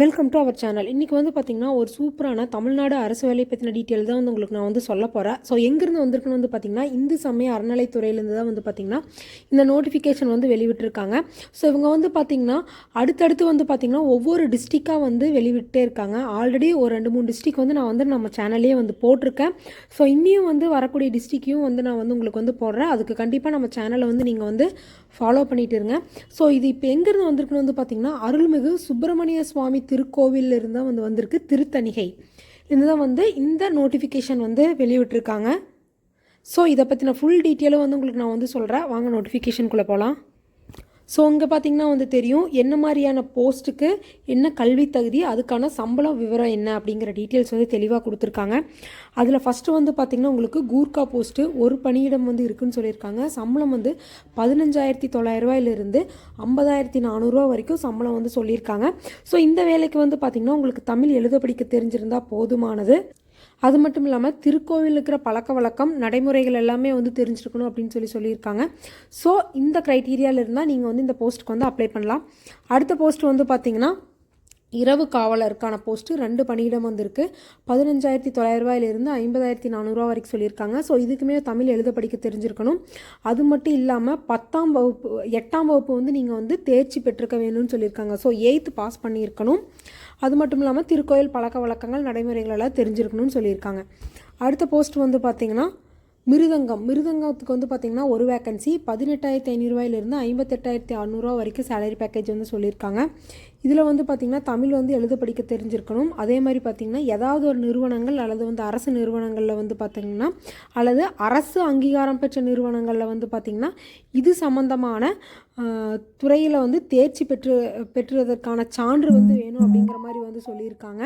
Welcome to our channel இன்றைக்கி வந்து பார்த்திங்கன்னா ஒரு சூப்பரான தமிழ்நாடு அரசு வேலை பற்றின டீட்டெயில் தான் வந்து உங்களுக்கு நான் வந்து சொல்ல போகிறேன் ஸோ எங்கேருந்து வந்திருக்குன்னு வந்து பார்த்திங்கன்னா இந்து சமய அறநிலைத்துறையிலேருந்து தான் வந்து பார்த்திங்கன்னா இந்த நோட்டிஃபிகேஷன் வந்து வெளிவிட்டிருக்காங்க. ஸோ இவங்க வந்து பார்த்திங்கன்னா அடுத்தடுத்து வந்து பார்த்திங்கன்னா ஒவ்வொரு டிஸ்ட்ரிக்டாக வந்து வெளிவிட்டே இருக்காங்க. ஆல்ரெடி ஒரு ரெண்டு மூணு டிஸ்ட்ரிக் வந்து நான் வந்து நம்ம சேனல்லே வந்து போட்டிருக்கேன். ஸோ இன்னியும் வந்து வரக்கூடிய டிஸ்ட்ரிக்கையும் வந்து நான் வந்து உங்களுக்கு வந்து போடுறேன். அதுக்கு கண்டிப்பாக நம்ம சேனலை வந்து நீங்கள் வந்து ஃபாலோ பண்ணிகிட்டு இருங்க ஸோ இது இப்போ எங்கேருந்து வந்திருக்குன்னு வந்து பார்த்திங்கன்னா அருள்மிகு சுப்பிரமணிய சுவாமி திருக்கோவிலிருந்து தான் வந்து வந்திருக்கு திருத்தணிகை. இருந்து தான் வந்து இந்த நோட்டிஃபிகேஷன் வந்து வெளியிட்டிருக்காங்க. ஸோ இதை பற்றின ஃபுல் டீட்டெயிலும் வந்து உங்களுக்கு நான் வந்து சொல்கிறேன் வாங்க நோட்டிஃபிகேஷனுக்குள்ளே போகலாம் ஸோ இங்கே பார்த்தீங்கன்னா வந்து தெரியும் என்ன மாதிரியான போஸ்ட்டுக்கு என்ன கல்வி தகுதி அதுக்கான சம்பளம் விவரம் என்ன அப்படிங்கிற டீட்டெயில்ஸ் வந்து தெளிவாக கொடுத்துருக்காங்க. அதில் ஃபஸ்ட்டு வந்து பார்த்திங்கன்னா உங்களுக்கு கூர்க்கா போஸ்ட்டு ஒரு பணியிடம் வந்து இருக்குன்னு சொல்லியிருக்காங்க. சம்பளம் வந்து பதினஞ்சாயிரத்தி தொள்ளாயிரரூவாயிலிருந்து ஐம்பதாயிரத்தி நானூறுரூவா வரைக்கும் சம்பளம் வந்து சொல்லியிருக்காங்க. ஸோ இந்த வேலைக்கு வந்து பார்த்திங்கன்னா உங்களுக்கு தமிழ் எழுத படிக்க தெரிஞ்சிருந்தால் போதுமானது. அது மட்டும் இல்லாமல் திருக்கோவில் இருக்கிற பழக்க வழக்கம் நடைமுறைகள் எல்லாமே வந்து தெரிஞ்சிருக்கணும் அப்படின்னு சொல்லி சொல்லியிருக்காங்க. ஸோ இந்த க்ரைட்டீரியாவில் இருந்தால் நீங்கள் வந்து இந்த போஸ்ட்டுக்கு வந்து அப்ளை பண்ணலாம். அடுத்த போஸ்ட் வந்து பார்த்திங்கன்னா இரவு காவலருக்கான போஸ்ட்டு ரெண்டு பணியிடம் வந்திருக்கு. பதினஞ்சாயிரத்தி தொள்ளாயிரரூவாயிலிருந்து ஐம்பதாயிரத்தி நானூறுரூவா வரைக்கும் சொல்லியிருக்காங்க. ஸோ இதுக்குமே தமிழ் எழுத படிக்க தெரிஞ்சிருக்கணும். அது மட்டும் இல்லாமல் பத்தாம் வகுப்பு எட்டாம் வகுப்பு வந்து நீங்கள் வந்து தேர்ச்சி பெற்றிருக்க வேணும்னு சொல்லியிருக்காங்க. ஸோ எயித்து பாஸ் பண்ணியிருக்கணும். அது மட்டும் இல்லாமல் திருக்கோயில் பழக்க வழக்கங்கள் நடைமுறைகளெல்லாம் தெரிஞ்சிருக்கணும்னு சொல்லியிருக்காங்க. அடுத்த போஸ்ட் வந்து பார்த்திங்கன்னா மிருதங்கம். மிருதங்கத்துக்கு வந்து பார்த்திங்கன்னா ஒரு வேக்கன்சி பதினெட்டாயிரத்தி ஐநூறுரூவாயிலிருந்து ஐம்பத்தெட்டாயிரத்தி அறநூறுவா வரைக்கும் சேலரி பேக்கேஜ் வந்து சொல்லியிருக்காங்க. இதில் வந்து பார்த்திங்கன்னா தமிழ் வந்து எழுத படிக்க தெரிஞ்சிருக்கணும். அதே மாதிரி பார்த்திங்கன்னா ஏதாவது ஒரு நிறுவனங்கள் அல்லது வந்து அரசு நிறுவனங்களில் வந்து பார்த்திங்கன்னா அல்லது அரசு அங்கீகாரம் பெற்ற நிறுவனங்களில் வந்து பார்த்திங்கன்னா இது சம்மந்தமான துறையில் வந்து தேர்ச்சி பெற்று பெற்றுவதற்கான சான்று வந்து வேணும் அப்படிங்கிற மாதிரி வந்து சொல்லியிருக்காங்க.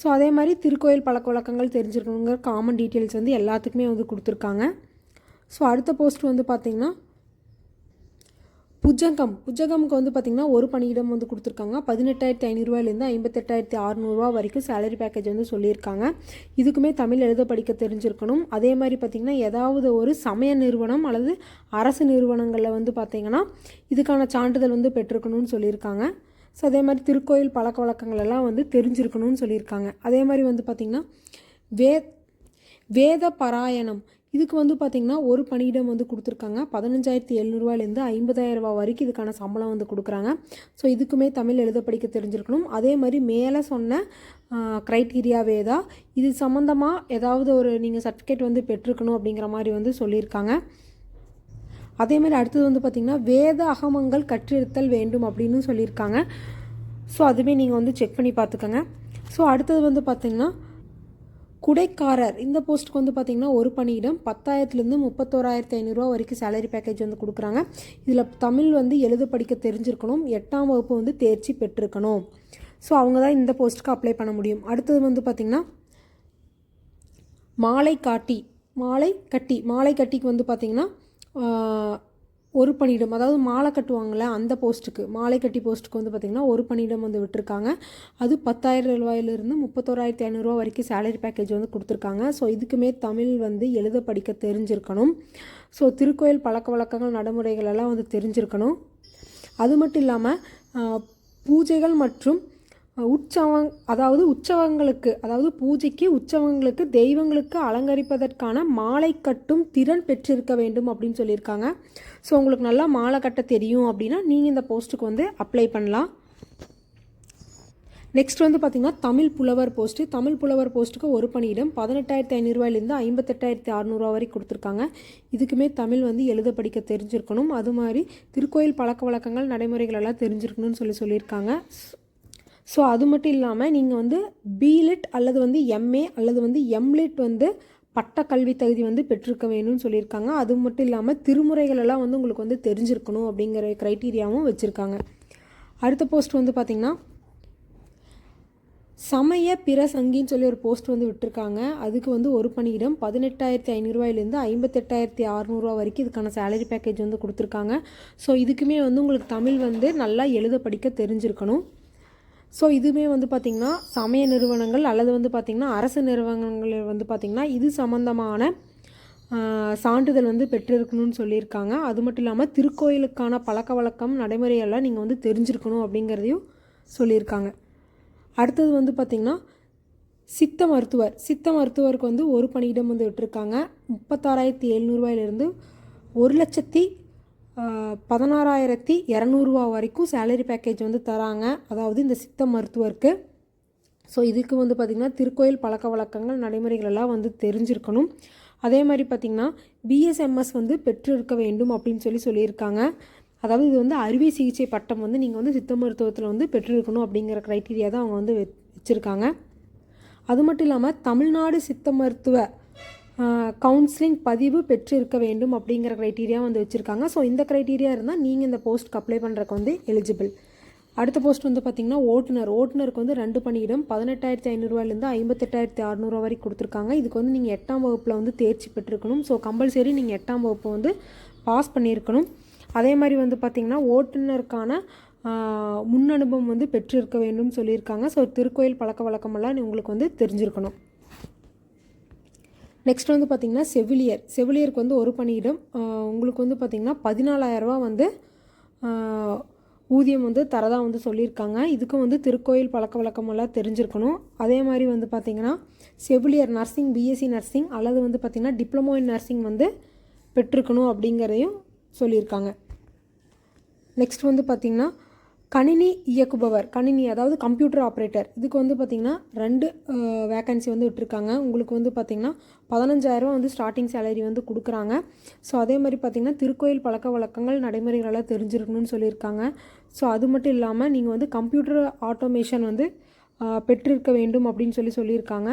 ஸோ அதே மாதிரி திருக்கோயில் பழக்க வழக்கங்கள் தெரிஞ்சிருக்கணுங்கிற காமன் டீட்டெயில்ஸ் வந்து எல்லாத்துக்குமே வந்து கொடுத்துருக்காங்க. ஸோ அடுத்த போஸ்ட் வந்து பார்த்திங்கன்னா புஜங்கம். புஜகமுக்கு வந்து பார்த்திங்கன்னா ஒரு பணியிடம் வந்து கொடுத்துருக்காங்க. பதினெட்டாயிரத்தி ஐநூறுரூவாயிலேருந்து ஐம்பத்தெட்டாயிரத்தி அறநூறுவா வரைக்கும் சேலரி பேக்கேஜ் வந்து சொல்லியிருக்காங்க. இதுக்குமே தமிழ் எழுத படிக்க தெரிஞ்சிருக்கணும். அதே மாதிரி பார்த்திங்கன்னா ஏதாவது ஒரு சமய நிறுவனம் அல்லது அரசு நிறுவனங்களில் வந்து பார்த்திங்கன்னா இதுக்கான சான்றிதழ் வந்து பெற்றிருக்கணும்னு சொல்லியிருக்காங்க. ஸோ அதே மாதிரி திருக்கோயில் பழக்க வழக்கங்கள் எல்லாம் வந்து தெரிஞ்சிருக்கணும்னு சொல்லியிருக்காங்க. அதே மாதிரி வந்து பார்த்திங்கன்னா வே வேத பாராயணம் இதுக்கு வந்து பார்த்திங்கன்னா ஒரு பணியிடம் வந்து கொடுத்துருக்காங்க. பதினஞ்சாயிரத்தி எழுநூறுவாயிலேருந்து ஐம்பதாயிரம் ரூபா வரைக்கும் இதுக்கான சம்பளம் வந்து கொடுக்குறாங்க. ஸோ இதுக்குமே தமிழ் எழுத படிக்க தெரிஞ்சிருக்கணும். அதே மாதிரி மேலே சொன்ன க்ரைட்டீரியாவே தான் இது சம்மந்தமாக ஏதாவது ஒரு நீங்கள் சர்டிஃபிகேட் வந்து பெற்றுக்கணும் அப்படிங்கிற மாதிரி வந்து சொல்லியிருக்காங்க. அதேமாதிரி அடுத்தது வந்து பார்த்திங்கன்னா வேத அகமங்கள் கற்றிருத்தல் வேண்டும் அப்படின்னு சொல்லியிருக்காங்க. ஸோ அதுவுமே நீங்கள் வந்து செக் பண்ணி பார்த்துக்கோங்க. ஸோ அடுத்தது வந்து பார்த்திங்கன்னா குடைக்காரர். இந்த போஸ்ட்டுக்கு வந்து பார்த்திங்கன்னா ஒரு பணியிடம் பத்தாயிரத்துலேருந்து முப்பத்தோராயிரத்தி ஐநூறுரூவா வரைக்கும் சேலரி பேக்கேஜ் வந்து கொடுக்குறாங்க. இதில் தமிழ் வந்து எழுத படிக்க தெரிஞ்சிருக்கணும். எட்டாம் வகுப்பு வந்து தேர்ச்சி பெற்றிருக்கணும். ஸோ அவங்க தான் இந்த போஸ்ட்டுக்கு அப்ளை பண்ண முடியும். அடுத்தது வந்து பார்த்திங்கன்னா மாலை காட்டி மாலை கட்டி மாலை கட்டிக்கு வந்து பார்த்திங்கன்னா ஒரு பணியிடம் அதாவது மாலை கட்டுவாங்கள்ல அந்த போஸ்ட்டுக்கு மாலை கட்டி போஸ்ட்டுக்கு வந்து பார்த்திங்கன்னா ஒரு பணியிடம் வந்து விட்டுருக்காங்க. அது பத்தாயிரம் ரூபாயிலிருந்து முப்பத்தோராயிரத்தி ஐநூறுரூவா வரைக்கும் சேலரி பேக்கேஜ் வந்து கொடுத்துருக்காங்க. ஸோ இதுக்குமே தமிழ் வந்து எழுத படிக்க தெரிஞ்சிருக்கணும். ஸோ திருக்கோயில் பழக்க வழக்கங்கள் நடைமுறைகள் எல்லாம் வந்து தெரிஞ்சிருக்கணும். அது மட்டும் இல்லாமல் பூஜைகள் மற்றும் உற்சவங் அதாவது உற்சவங்களுக்கு அதாவது பூஜைக்கு உற்சவங்களுக்கு தெய்வங்களுக்கு அலங்கரிப்பதற்கான மாலை கட்டும் திறன் பெற்றிருக்க வேண்டும் அப்படின்னு சொல்லியிருக்காங்க. ஸோ உங்களுக்கு நல்லா மாலை கட்ட தெரியும் அப்படின்னா நீங்கள் இந்த போஸ்ட்டுக்கு வந்து அப்ளை பண்ணலாம். நெக்ஸ்ட் வந்து பார்த்திங்கன்னா தமிழ் புலவர் போஸ்ட்டு. தமிழ் புலவர் போஸ்ட்டுக்கு ஒரு பணியிடம் பதினெட்டாயிரத்தி ஐநூறுரூவாயிலேருந்து ஐம்பத்தெட்டாயிரத்தி அறநூறுவா வரைக்கும் கொடுத்துருக்காங்க. இதுக்குமே தமிழ் வந்து எழுத படிக்க தெரிஞ்சிருக்கணும். அது மாதிரி திருக்கோயில் பழக்க வழக்கங்கள் நடைமுறைகள் எல்லாம் தெரிஞ்சிருக்கணும்னு சொல்லி சொல்லியிருக்காங்க. ஸோ அது மட்டும் இல்லாமல் நீங்கள் வந்து பிலிட் அல்லது வந்து எம்ஏ அல்லது வந்து எம்லிட் வந்து பட்ட கல்வி தகுதி வந்து பெற்றிருக்க வேணும்னு சொல்லியிருக்காங்க. அது மட்டும் இல்லாமல் திருமுறைகள் எல்லாம் வந்து உங்களுக்கு வந்து தெரிஞ்சிருக்கணும் அப்படிங்கிற க்ரைட்டீரியாவும் வச்சுருக்காங்க. அடுத்த போஸ்ட் வந்து பார்த்திங்கன்னா சமய பிரசங்கின்னு சொல்லி ஒரு போஸ்ட் வந்து விட்டுருக்காங்க. அதுக்கு வந்து ஒரு பணியிடம் பதினெட்டாயிரத்தி ஐநூறுரூவாயிலேருந்து ஐம்பத்தெட்டாயிரத்தி அறநூறுவா வரைக்கும் இதுக்கான சேலரி பேக்கேஜ் வந்து கொடுத்துருக்காங்க. ஸோ இதுக்குமே வந்து உங்களுக்கு தமிழ் வந்து நல்லா எழுத படிக்க தெரிஞ்சிருக்கணும். ஸோ இதுவுமே வந்து பார்த்திங்கன்னா சமய நிறுவனங்கள் அல்லது வந்து பார்த்திங்கன்னா அரசு நிறுவனங்கள் வந்து பார்த்திங்கன்னா இது சம்மந்தமான சான்றிதழ் வந்து பெற்றிருக்கணும்னு சொல்லியிருக்காங்க. அது மட்டும் இல்லாமல் திருக்கோயிலுக்கான பழக்க வழக்கம் நடைமுறையெல்லாம் நீங்கள் வந்து தெரிஞ்சிருக்கணும் அப்படிங்கிறதையும் சொல்லியிருக்காங்க. அடுத்தது வந்து பார்த்திங்கன்னா சித்த மருத்துவர். சித்த மருத்துவருக்கு வந்து ஒரு பணியிடம் வந்து விட்டுருக்காங்க. முப்பத்தாறாயிரத்தி எழுநூறுவாயிலிருந்து ஒரு லட்சத்தி பதினாறாயிரத்தி இரநூறுவா வரைக்கும் சேலரி பேக்கேஜ் வந்து தராங்க. அதாவது இந்த சித்த மருத்துவருக்கு. ஸோ இதுக்கு வந்து பார்த்திங்கன்னா திருக்கோயில் பழக்க வழக்கங்கள் நடைமுறைகள் எல்லாம் வந்து தெரிஞ்சிருக்கணும். அதே மாதிரி பார்த்திங்கன்னா பிஎஸ்எம்எஸ் வந்து பெற்றிருக்க வேண்டும் அப்படின்னு சொல்லி சொல்லியிருக்காங்க. அதாவது இது வந்து அறுவை சிகிச்சை பட்டம் வந்து நீங்கள் வந்து சித்த மருத்துவத்தில் வந்து பெற்றிருக்கணும் அப்படிங்கிற க்ரைட்டீரியா தான் அவங்க வந்து வச்சுருக்காங்க. அது மட்டும் இல்லாமல் தமிழ்நாடு சித்த மருத்துவ கவுன்சிலிங் பதிவு பெற்றிருக்க வேண்டும் அப்படிங்கிற க்ரைட்டீரியா வந்து வச்சுருக்காங்க. ஸோ இந்த க்ரைட்டீரியா இருந்தால் நீங்கள் இந்த போஸ்ட்க்கு அப்ளை பண்ணுறக்கு வந்து எலிஜிபிள் அடுத்த போஸ்ட் வந்து பார்த்திங்கன்னா ஓட்டுநர். ஓட்டுநருக்கு வந்து ரெண்டு பணியிடம் பதினெட்டாயிரத்தி ஐநூறுரூவாயிலேருந்து ஐம்பத்தெட்டாயிரத்தி அறநூறுவா வரைக்கும் கொடுத்துருக்காங்க. இதுக்கு வந்து நீங்கள் எட்டாம் வகுப்பில் வந்து தேர்ச்சி பெற்றிருக்கணும். ஸோ கம்பல்சரி நீங்கள் எட்டாம் வகுப்பு வந்து பாஸ் பண்ணியிருக்கணும். அதே மாதிரி வந்து பார்த்திங்கன்னா ஓட்டுநருக்கான முன் அனுபவம் வந்து பெற்றிருக்க வேண்டும் சொல்லியிருக்காங்க. ஸோ திருக்கோயில் பழக்க வழக்கமெல்லாம் உங்களுக்கு வந்து தெரிஞ்சிருக்கணும். நெக்ஸ்ட் வந்து பார்த்திங்கன்னா செவிலியர். செவிலியருக்கு வந்து ஒரு பணியிடம். உங்களுக்கு வந்து பார்த்திங்கன்னா பதினாலாயிரரூவா வந்து ஊதியம் வந்து தரதா வந்து சொல்லியிருக்காங்க. இதுக்கும் வந்து திருக்கோயில் பழக்க வழக்கமெல்லாம் தெரிஞ்சிருக்கணும். அதே மாதிரி வந்து பார்த்திங்கன்னா செவிலியர் நர்சிங் பிஎஸ்சி நர்சிங் அல்லது வந்து பார்த்திங்கன்னா டிப்ளமோ இன் நர்சிங் வந்து பெற்றிருக்கணும் அப்படிங்கிறதையும் சொல்லியிருக்காங்க. நெக்ஸ்ட் வந்து பார்த்திங்கன்னா கணினி இயக்குபவர் கணினி அதாவது கம்ப்யூட்டர் ஆப்ரேட்டர் இதுக்கு வந்து பார்த்திங்கன்னா ரெண்டு வேக்கன்சி வந்து விட்டுருக்காங்க. உங்களுக்கு வந்து பார்த்திங்கன்னா பதினஞ்சாயிரரூவா வந்து ஸ்டார்டிங் சேலரி வந்து கொடுக்குறாங்க. ஸோ அதே மாதிரி பார்த்திங்கன்னா திருக்கோயில் பழக்க வழக்கங்கள் நடைமுறைகளெல்லாம் தெரிஞ்சிருக்கணும்னு சொல்லியிருக்காங்க. ஸோ அது மட்டும் இல்லாமல் நீங்கள் வந்து கம்ப்யூட்டர் ஆட்டோமேஷன் வந்து பெற்றிருக்க வேண்டும் அப்படின்னு சொல்லி சொல்லியிருக்காங்க.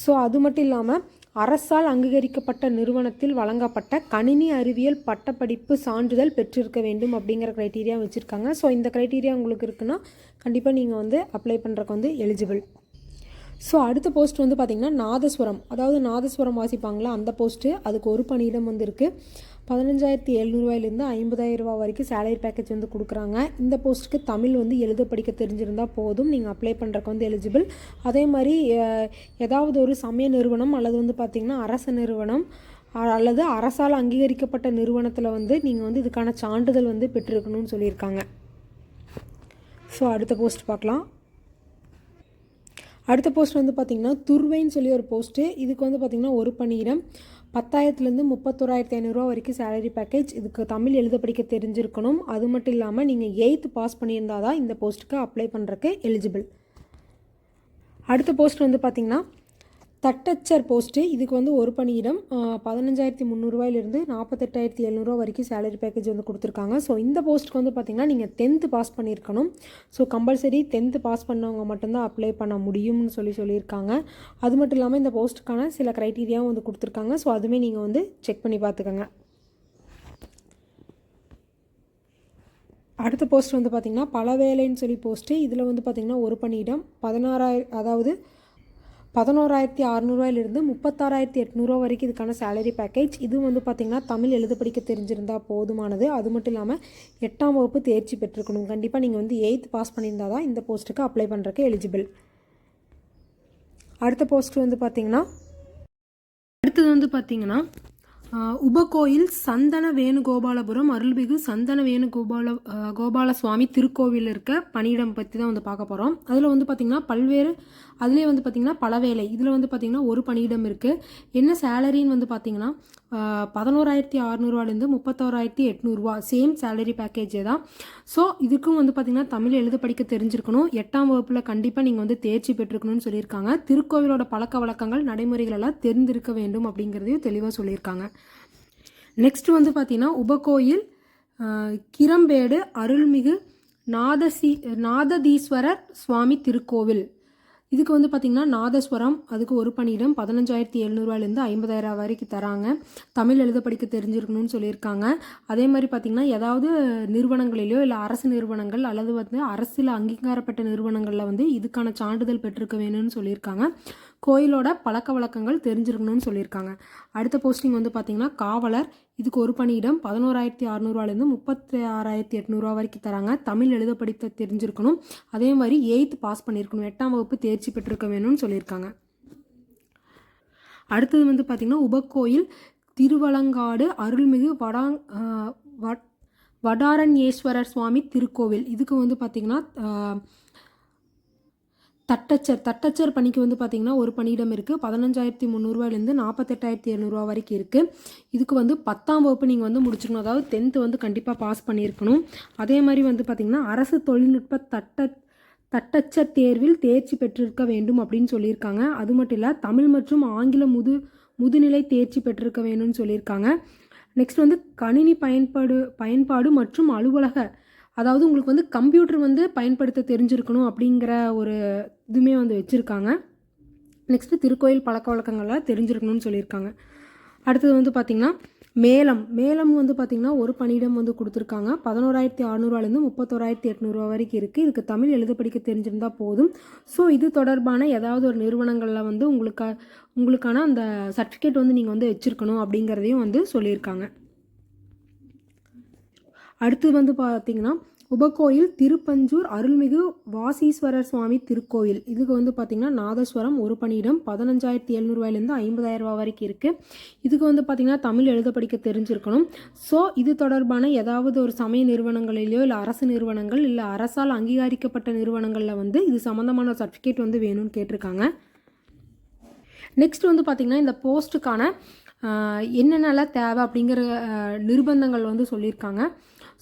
ஸோ அது மட்டும் இல்லாமல் அரசால் அங்கீகரிக்கப்பட்ட நிறுவனத்தில் வழங்கப்பட்ட கணினி அறிவியல் பட்டப்படிப்பு சான்றிதழ் பெற்றிருக்க வேண்டும் அப்படிங்கிற க்ரைட்டீரியா வச்சுருக்காங்க. ஸோ இந்த க்ரைட்டீரியா உங்களுக்கு இருக்குன்னா கண்டிப்பாக நீங்கள் வந்து அப்ளை பண்ணுறக்கு வந்து எலிஜிபிள் ஸோ அடுத்த போஸ்ட் வந்து பார்த்திங்கன்னா நாதஸ்வரம். அதாவது நாதஸ்வரம் வாசிப்பாங்களா? அந்த போஸ்ட்டு அதுக்கு ஒரு பணியிடம் வந்து இருக்குது பதினஞ்சாயிரத்தி எழுநூறுவாயிலேருந்து ஐம்பதாயிரம் ரூபா வரைக்கும் சேலரி பேக்கேஜ் வந்து கொடுக்குறாங்க. இந்த போஸ்ட்டுக்கு தமிழ் வந்து எழுத படிக்க தெரிஞ்சிருந்தால் போதும். நீங்கள் அப்ளை பண்ணுறக்கு வந்து எலிஜிபிள் அதே மாதிரி ஏதாவது ஒரு சமய நிறுவனம் அல்லது வந்து பார்த்திங்கன்னா அரசு நிறுவனம் அ- அல்லது அரசால் அங்கீகரிக்கப்பட்ட நிறுவனத்தில் வந்து நீங்கள் வந்து இதுக்கான சான்றிதழ் வந்து பெற்றிருக்கணும்னு சொல்லியிருக்காங்க. ஸோ அடுத்த போஸ்ட் பார்க்கலாம். அடுத்த போஸ்ட் வந்து பார்த்திங்கன்னா துர்வைன்னு சொல்லி ஒரு போஸ்ட்டு இதுக்கு வந்து பார்த்திங்கன்னா ஒரு பணியிடம். பத்தாயிரத்துலேருந்து முப்பத்தோராயிரத்தி ஐநூறுரூவா வரைக்கும் சேலரி பேக்கேஜ் இதுக்கு தமிழ் எழுத படிக்க தெரிஞ்சிருக்கணும். அது மட்டும் இல்லாமல் நீங்கள் எயித்து பாஸ் பண்ணியிருந்தால் தான் இந்த போஸ்ட்டுக்கு அப்ளை பண்ணுறக்கு எலிஜிபிள் அடுத்த போஸ்ட் வந்து பார்த்திங்கன்னா தட்டச்சர் போஸ்ட்டு. இதுக்கு வந்து ஒரு பணியிடம் பதினஞ்சாயிரத்தி முந்நூறுவாயிலிருந்து நாற்பத்தெட்டாயிரத்தி எழுநூறுவா வரைக்கும் சேலரி பேக்கேஜ் வந்து கொடுத்துருக்காங்க. ஸோ இந்த போஸ்ட்டுக்கு வந்து பார்த்திங்கன்னா நீங்கள் டென்த்து பாஸ் பண்ணியிருக்கணும். ஸோ கம்பல்சரி டென்த்து பாஸ் பண்ணவங்க மட்டும்தான் அப்ளை பண்ண முடியும்னு சொல்லி சொல்லியிருக்காங்க. அது மட்டும் இல்லாமல் இந்த போஸ்ட்டுக்கான சில க்ரைட்டீரியாவும் வந்து கொடுத்துருக்காங்க. ஸோ அதுவுமே நீங்கள் வந்து செக் பண்ணி பார்த்துக்கோங்க அடுத்த போஸ்ட் வந்து பார்த்திங்கன்னா பல வேலைன்னு சொல்லி போஸ்ட்டு இதில் வந்து பார்த்திங்கன்னா ஒரு பணியிடம் பதினாறாயிரம் அதாவது பதினோராயிரத்தி அறநூறுவாயிலிருந்து முப்பத்தாறாயிரத்தி எட்நூறுவா வரைக்கும் இதுக்கான சேலரி பேக்கேஜ் இது வந்து பார்த்திங்கன்னா தமிழ் எழுத படிக்க தெரிஞ்சிருந்தால் போதுமானது. அது மட்டும் இல்லாமல் எட்டாம் வகுப்பு தேர்ச்சி பெற்றிருக்கணும். கண்டிப்பாக நீங்கள் வந்து எயித் பாஸ் பண்ணியிருந்தால் தான் இந்த போஸ்ட்டுக்கு அப்ளை பண்ணுறக்கு எலிஜிபிள் அடுத்த போஸ்ட் வந்து பார்த்திங்கன்னா அடுத்தது வந்து பார்த்திங்கன்னா உபகோயில் சந்தன வேணுகோபாலபுரம் அருள்மிகு சந்தன வேணுகோபால கோபால சுவாமி திருக்கோவில் இருக்க பணியிடம் பற்றி தான் வந்து பார்க்க போகிறோம் அதில் வந்து பார்த்திங்கன்னா பல்வேறு அதுலேயே வந்து பார்த்திங்கன்னா பல வேலை இதில் வந்து பார்த்திங்கன்னா ஒரு பணியிடம் இருக்குது என்ன சேலரின்னு வந்து பார்த்திங்கன்னா பதினோராயிரத்தி அறநூறுவாலேருந்து முப்பத்தோராயிரத்தி எட்நூறுரூவா சேம் சேலரி பேக்கேஜே தான். ஸோ இதுக்கும் வந்து பார்த்திங்கன்னா தமிழ் எழுத படிக்க தெரிஞ்சிருக்கணும். எட்டாம் வகுப்பில் கண்டிப்பாக நீங்கள் வந்து தேர்ச்சி பெற்றிருக்கணும்னு சொல்லியிருக்காங்க. திருக்கோவிலோட பழக்க வழக்கங்கள் நடைமுறைகள் எல்லாம் தெரிந்திருக்க வேண்டும் அப்படிங்கிறதையும் தெளிவாக சொல்லியிருக்காங்க. நெக்ஸ்ட் வந்து பார்த்திங்கன்னா உபகோயில் கிரம்பேடு அருள்மிகு நாதசி நாததீஸ்வரர் சுவாமி திருக்கோவில். இதுக்கு வந்து பார்த்திங்கன்னா நாதஸ்வரம் அதுக்கு ஒரு பணியிடம் பதினஞ்சாயிரத்தி எழுநூறுவாலேருந்து ஐம்பதாயிரம் வரைக்கும் தராங்க. தமிழ் எழுத படிக்க தெரிஞ்சிருக்கணும்னு சொல்லியிருக்காங்க. அதே மாதிரி பார்த்திங்கன்னா ஏதாவது நிறுவனங்களிலோ இல்லை அரசு நிறுவனங்கள் அல்லது வந்து அரசில் அங்கீகாரப்பட்ட நிறுவனங்களில் வந்து இதுக்கான சான்றிதழ் பெற்றிருக்க வேணும்னு சொல்லியிருக்காங்க. கோயிலோட பழக்க வழக்கங்கள் தெரிஞ்சிருக்கணும்னு சொல்லியிருக்காங்க. அடுத்த போஸ்டிங் வந்து பார்த்திங்கன்னா காவலர் இதுக்கு ஒரு பணியிடம் பதினோராயிரத்தி அறநூறுவாலேருந்து முப்பத்தி ஆறாயிரத்தி எட்நூறுவா வரைக்கும் தராங்க. தமிழ் எழுத படித்த தெரிஞ்சிருக்கணும். அதே மாதிரி எயித்து பாஸ் பண்ணியிருக்கணும். எட்டாம் வகுப்பு தேர்ச்சி பெற்றிருக்க வேணும்னு சொல்லியிருக்காங்க. அடுத்தது வந்து பார்த்திங்கன்னா உபக்கோயில் திருவலங்காடு அருள்மிகு வடாங் வட்- வடாரண்யேஸ்வரர் சுவாமி திருக்கோவில். இதுக்கு வந்து பார்த்திங்கன்னா தட்டச்சர் தட்டச்சர் பணிக்கு வந்து பார்த்திங்கன்னா ஒரு பணியிடம் இருக்குது பதினஞ்சாயிரத்தி முந்நூறுரூவாயிலேருந்து நாற்பத்தெட்டாயிரத்தி இரநூறுவா வரைக்கும் இருக்குது இதுக்கு வந்து பத்தாம் வகுப்பு நீங்கள் வந்து முடிச்சுக்கணும் அதாவது டென்த்து வந்து கண்டிப்பாக பாஸ் பண்ணியிருக்கணும். அதே மாதிரி வந்து பார்த்திங்கன்னா அரசு தொழில்நுட்ப தட்ட தட்டச்சர் தேர்வில் தேர்ச்சி பெற்றிருக்க வேண்டும் அப்படின்னு சொல்லியிருக்காங்க. அது மட்டும் இல்லை தமிழ் மற்றும் ஆங்கில முது முதுநிலை தேர்ச்சி பெற்றிருக்க வேணும்னு சொல்லியிருக்காங்க. நெக்ஸ்ட் வந்து கணினி பயன்பாடு பயன்பாடு மற்றும் அலுவலக அதாவது உங்களுக்கு வந்து கம்ப்யூட்டர் வந்து பயன்படுத்த தெரிஞ்சிருக்கணும் அப்படிங்கிற ஒரு இதுவுமே வந்து வச்சுருக்காங்க. நெக்ஸ்ட்டு திருக்கோயில் பழக்க வழக்கங்களாக தெரிஞ்சிருக்கணும்னு சொல்லியிருக்காங்க. அடுத்தது வந்து பார்த்திங்கன்னா மேலம் மேலம் வந்து பார்த்திங்கன்னா ஒரு பணியிடம் வந்து கொடுத்துருக்காங்க. பதினோராயிரத்தி அறநூறுவாலேருந்து முப்பத்தோராயிரத்தி எட்நூறுவா வரைக்கும் இருக்குது இதுக்கு தமிழ் எழுத படிக்க தெரிஞ்சிருந்தால் போதும். ஸோ இது தொடர்பான ஏதாவது ஒரு நிறுவனங்களில் வந்து உங்களுக்கு உங்களுக்கான அந்த சர்டிஃபிகேட் வந்து நீங்கள் வந்து வச்சுருக்கணும் அப்படிங்கிறதையும் வந்து சொல்லியிருக்காங்க. அடுத்து வந்து பார்த்திங்கன்னா உபகோயில் திருப்பஞ்சூர் அருள்மிகு வாசீஸ்வரர் சுவாமி திருக்கோயில். இதுக்கு வந்து பார்த்திங்கன்னா நாதஸ்வரம் ஒரு பணியிடம் பதினஞ்சாயிரத்தி எழுநூறுவாயிலேருந்து ஐம்பதாயிரம் ரூபா வரைக்கும் இருக்குது இதுக்கு வந்து பார்த்திங்கன்னா தமிழ் எழுத படிக்க தெரிஞ்சிருக்கணும். ஸோ இது தொடர்பான ஏதாவது ஒரு சமய நிறுவனங்களிலேயோ இல்லை அரசு நிறுவனங்கள் இல்லை அரசால் அங்கீகரிக்கப்பட்ட நிறுவனங்களில் வந்து இது சம்மந்தமான சர்டிஃபிகேட் வந்து வேணும்னு கேட்டிருக்காங்க. நெக்ஸ்ட் வந்து பார்த்திங்கன்னா இந்த போஸ்ட்டுக்கான என்னென்னலாம் தேவை அப்படிங்கிற நிர்பந்தங்கள் வந்து சொல்லியிருக்காங்க.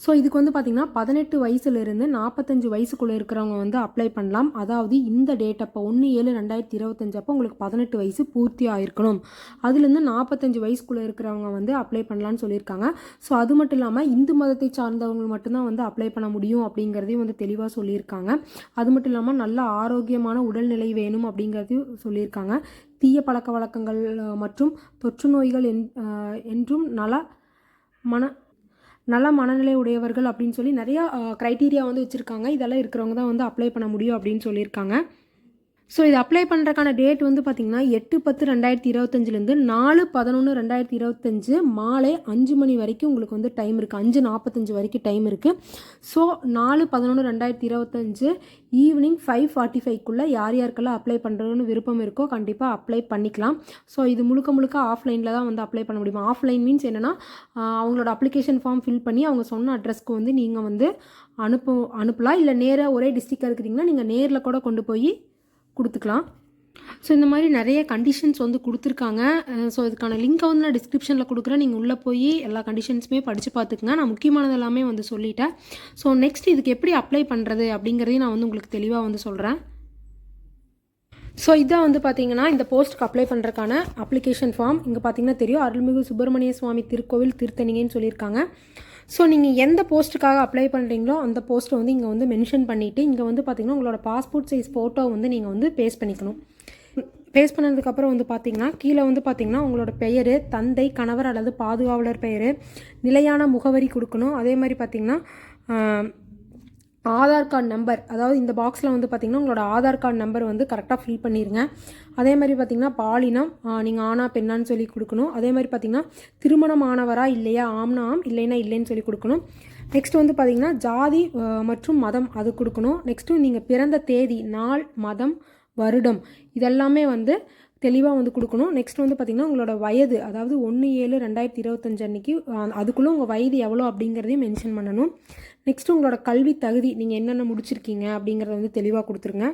ஸோ இதுக்கு வந்து பார்த்திங்கன்னா பதினெட்டு வயசுலேருந்து நாற்பத்தஞ்சு வயசுக்குள்ளே இருக்கிறவங்க வந்து அப்ளை பண்ணலாம். அதாவது இந்த டேட் அப்போ ஒன்று ஏழு ரெண்டாயிரத்தி இருபத்தஞ்சு அப்போ உங்களுக்கு பதினெட்டு வயசு பூர்த்தி ஆயிருக்கணும். அதுலேருந்து நாற்பத்தஞ்சு வயசுக்குள்ளே இருக்கிறவங்க வந்து அப்ளை பண்ணலான்னு சொல்லியிருக்காங்க. ஸோ அது மட்டும் இல்லாமல் இந்து மதத்தை சார்ந்தவங்க மட்டும்தான் வந்து அப்ளை பண்ண முடியும் அப்படிங்கிறதையும் வந்து தெளிவாக சொல்லியிருக்காங்க. அது மட்டும் இல்லாமல் நல்ல ஆரோக்கியமான உடல்நிலை வேணும் அப்படிங்கிறதையும் சொல்லியிருக்காங்க. தீய பழக்க வழக்கங்கள் மற்றும் தொற்று நோய்கள் என் என்றும் நல மன நல்ல மனநிலை உடையவர்கள் அப்படின்னு சொல்லி நிறையா க்ரைட்டீரியா வந்து வச்சுருக்காங்க. இதெல்லாம் இருக்கிறவங்க தான் வந்து அப்ளை பண்ண முடியும் அப்படின்னு சொல்லியிருக்காங்க. ஸோ இது அப்ளை பண்ணுறக்கான டேட் வந்து பார்த்திங்கன்னா எட்டு பத்து ரெண்டாயிரத்தி இருபத்தஞ்சிலேருந்து நாலு பதினொன்று ரெண்டாயிரத்தி இருபத்தஞ்சு மாலை அஞ்சு மணி வரைக்கும் உங்களுக்கு வந்து டைம் இருக்குது அஞ்சு நாற்பத்தஞ்சு வரைக்கும் டைம் இருக்குது ஸோ நாலு பதினொன்று ரெண்டாயிரத்தி இருபத்தஞ்சு ஈவினிங் ஃபைவ் ஃபார்ட்டி ஃபைவ்க்குள்ளே யார் யாருக்கெல்லாம் அப்ளை பண்ணுறதுன்னு விருப்பம் இருக்கோ கண்டிப்பாக அப்ளை பண்ணிக்கலாம். ஸோ இது முழுக்க முழுக்க ஆஃப்லைனில் தான் வந்து அப்ளை பண்ண முடியும். ஆஃப்லைன் மீன்ஸ் என்னென்னா அவங்களோட அப்ளிகேஷன் ஃபார்ம் ஃபில் பண்ணி அவங்க சொன்ன அட்ரஸ்க்கு வந்து நீங்கள் வந்து அனுப்பு அனுப்பலாம். இல்லை நேராக ஒரே டிஸ்ட்ரிக்டாக இருக்கிறீங்கன்னா நீங்கள் நேரில் கூட கொண்டு போய் கொடுத்துக்கலாம். ஸோ இந்த மாதிரி நிறைய கண்டிஷன்ஸ் வந்து கொடுத்துருக்காங்க. ஸோ இதுக்கான லிங்க்கை வந்து நான் டிஸ்கிரிப்ஷனில் கொடுக்குறேன். நீங்கள் உள்ளே போய் எல்லா கண்டிஷன்ஸுமே படித்து பார்த்துக்குங்க. நான் முக்கியமானது எல்லாமே வந்து சொல்லிட்டேன். ஸோ நெக்ஸ்ட் இதுக்கு எப்படி அப்ளை பண்ணுறது அப்படிங்கிறதையும் நான் வந்து உங்களுக்கு தெளிவாக வந்து சொல்கிறேன் ஸோ இதான் வந்து பார்த்தீங்கன்னா இந்த போஸ்ட்டுக்கு அப்ளை பண்ணுறக்கான அப்ளிகேஷன் ஃபார்ம் இங்கே பார்த்தீங்கன்னா தெரியும். அருள்மிகு சுப்பிரமணிய சுவாமி திருக்கோவில் திருத்தணிங்கன்னு சொல்லியிருக்காங்க. ஸோ நீங்கள் எந்த போஸ்ட்டுக்காக அப்ளை பண்ணுறீங்களோ அந்த போஸ்ட்டை வந்து இங்கே வந்து மென்ஷன் பண்ணிவிட்டு இங்கே வந்து பார்த்தீங்கன்னா உங்களோட பாஸ்போர்ட் சைஸ் ஃபோட்டோ வந்து நீங்கள் வந்து பேஸ்ட் பண்ணிக்கணும். பேஸ்ட் பண்ணதுக்கப்புறம் வந்து பார்த்தீங்கன்னா கீழே வந்து பார்த்தீங்கன்னா உங்களோட பெயர் தந்தை கணவர் அல்லது பாதுகாவலர் பெயர் நிலையான முகவரி கொடுக்கணும். அதே மாதிரி பார்த்தீங்கன்னா ஆதார் கார்டு நம்பர் அதாவது இந்த பாக்ஸில் வந்து பார்த்திங்கன்னா உங்களோட ஆதார் கார்டு நம்பர் வந்து கரெக்டாக ஃபில் பண்ணிடுங்க அதே மாதிரி பார்த்திங்கன்னா பாலினம் நீங்கள் ஆனா பெண்ணான்னு சொல்லி கொடுக்கணும். அதே மாதிரி பார்த்தீங்கன்னா திருமணம் ஆனவரா இல்லையா ஆம்னா ஆம் இல்லைன்னா இல்லைன்னு சொல்லி கொடுக்கணும். நெக்ஸ்ட் வந்து பார்த்தீங்கன்னா ஜாதி மற்றும் மதம் அது கொடுக்கணும். நெக்ஸ்ட்டு நீங்கள் பிறந்த தேதி நாள் மதம் வருடம் இதெல்லாமே வந்து தெளிவாக வந்து கொடுக்கணும். நெக்ஸ்ட் வந்து பார்த்திங்கன்னா உங்களோட வயது அதாவது ஒன்று ஏழு ரெண்டாயிரத்தி இருபத்தஞ்சு அன்னைக்கு அதுக்குள்ளே உங்கள் வயது எவ்வளோ அப்படிங்கிறதையும் மென்ஷன் பண்ணணும். நெக்ஸ்ட்டு உங்களோட கல்வி தகுதி நீங்கள் என்னென்ன முடிச்சிருக்கீங்க அப்படிங்கிறத வந்து தெளிவாக கொடுத்துருங்க.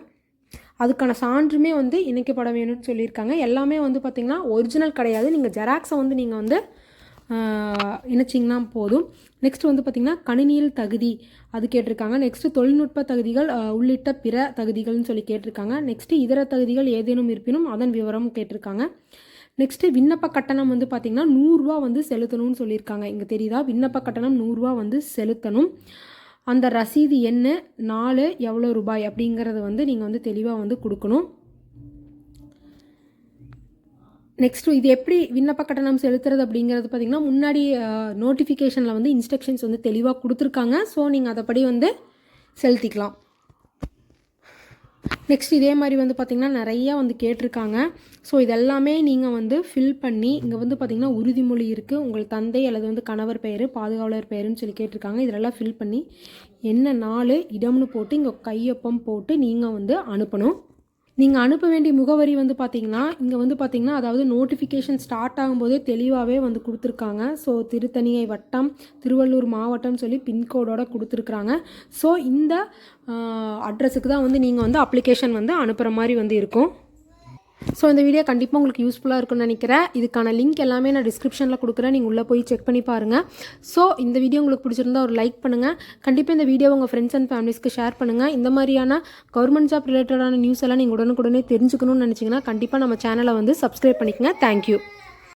அதுக்கான சான்றுமே வந்து இணைக்கப்பட வேணும்னு சொல்லியிருக்காங்க. எல்லாமே வந்து பார்த்திங்கன்னா ஒரிஜினல் கிடையாது. நீங்கள் ஜெராக்ஸை வந்து நீங்கள் வந்து இணைச்சிங்கன்னா போதும். நெக்ஸ்ட் வந்து பார்த்திங்கன்னா கணினியில் தகுதி அது கேட்டிருக்காங்க. நெக்ஸ்ட்டு தொழில்நுட்ப தகுதிகள் உள்ளிட்ட பிற தகுதிகள்னு சொல்லி கேட்டிருக்காங்க. நெக்ஸ்ட்டு இதர தகுதிகள் ஏதேனும் இருப்பினும் அதன் விவரம் கேட்டிருக்காங்க. நெக்ஸ்ட்டு விண்ணப்ப கட்டணம் வந்து பார்த்திங்கன்னா நூறுரூவா வந்து செலுத்தணும்னு சொல்லியிருக்காங்க. இங்கே தெரியுதா? விண்ணப்ப கட்டணம் நூறுரூவா வந்து செலுத்தணும். அந்த ரசீது என்ன? நாலு எவ்வளோ ரூபாய்? அப்படிங்கிறத வந்து நீங்கள் வந்து தெளிவாக வந்து கொடுக்கணும். நெக்ஸ்ட்டு இது எப்படி விண்ணப்ப கட்டணம் செலுத்துறது அப்படிங்கிறது பார்த்திங்கன்னா முன்னாடி நோட்டிஃபிகேஷனில் வந்து இன்ஸ்ட்ரக்ஷன்ஸ் வந்து தெளிவாக கொடுத்துருக்காங்க. ஸோ நீங்கள் அதைப்படி வந்து செலுத்திக்கலாம். நெக்ஸ்ட் இதே மாதிரி வந்து பார்த்திங்கன்னா நிறையா வந்து கேட்டிருக்காங்க. ஸோ இதெல்லாமே நீங்கள் வந்து ஃபில் பண்ணி இங்கே வந்து பார்த்திங்கன்னா உறுதிமொழி இருக்குது உங்கள் தந்தை அல்லது வந்து கணவர் பெயர் பாதுகாவலர் பெயருன்னு சொல்லி கேட்டிருக்காங்க. இதெல்லாம் ஃபில் பண்ணி என்ன நாள் இடம்னு போட்டு இங்கே கையொப்பம் போட்டு நீங்கள் வந்து அனுப்பணும். நீங்கள் அனுப்ப வேண்டிய முகவரி வந்து பார்த்தீங்கன்னா இங்கே வந்து பார்த்தீங்கன்னா அதாவது நோட்டிஃபிகேஷன் ஸ்டார்ட் ஆகும்போதே தெளிவாகவே வந்து கொடுத்துருக்காங்க. ஸோ திருத்தணியை வட்டம் திருவள்ளூர் மாவட்டம் சொல்லி பின்கோடோடு கொடுத்துருக்குறாங்க. ஸோ இந்த அட்ரஸுக்கு தான் வந்து நீங்கள் வந்து அப்ளிகேஷன் வந்து அனுப்புகிற மாதிரி வந்து இருக்கும். ஸோ இந்த வீடியோ கண்டிப்பாக உங்களுக்கு யூஸ்ஃபுல்லாக இருக்கும்னு நினைக்கிறேன். இதுக்கான லிங்க் எல்லாமே நான் டிஸ்கிரிப்ஷனில் கொடுக்குறேன். நீங்கள் உள்ளே போய் செக் பண்ணி பாருங்கள் ஸோ இந்த வீடியோ உங்களுக்கு பிடிச்சிருந்தா ஒரு லைக் பண்ணுங்கள் கண்டிப்பாக இந்த வீடியோ உங்கள் ஃப்ரெண்ட்ஸ் அண்ட் ஃபேமிலிஸ்க்கு ஷேர் பண்ணுங்கள் இந்த மாதிரியான கவர்மெண்ட் ஜாப் ரிலேட்டடான நியூஸ் எல்லாம் நீங்கள் உடனுக்குடனே தெரிஞ்சுக்கணும்னு நினச்சிங்கன்னா கண்டிப்பாக நம்ம சேனலை வந்து சப்ஸ்கிரைப் பண்ணிக்கங்க. தேங்க்யூ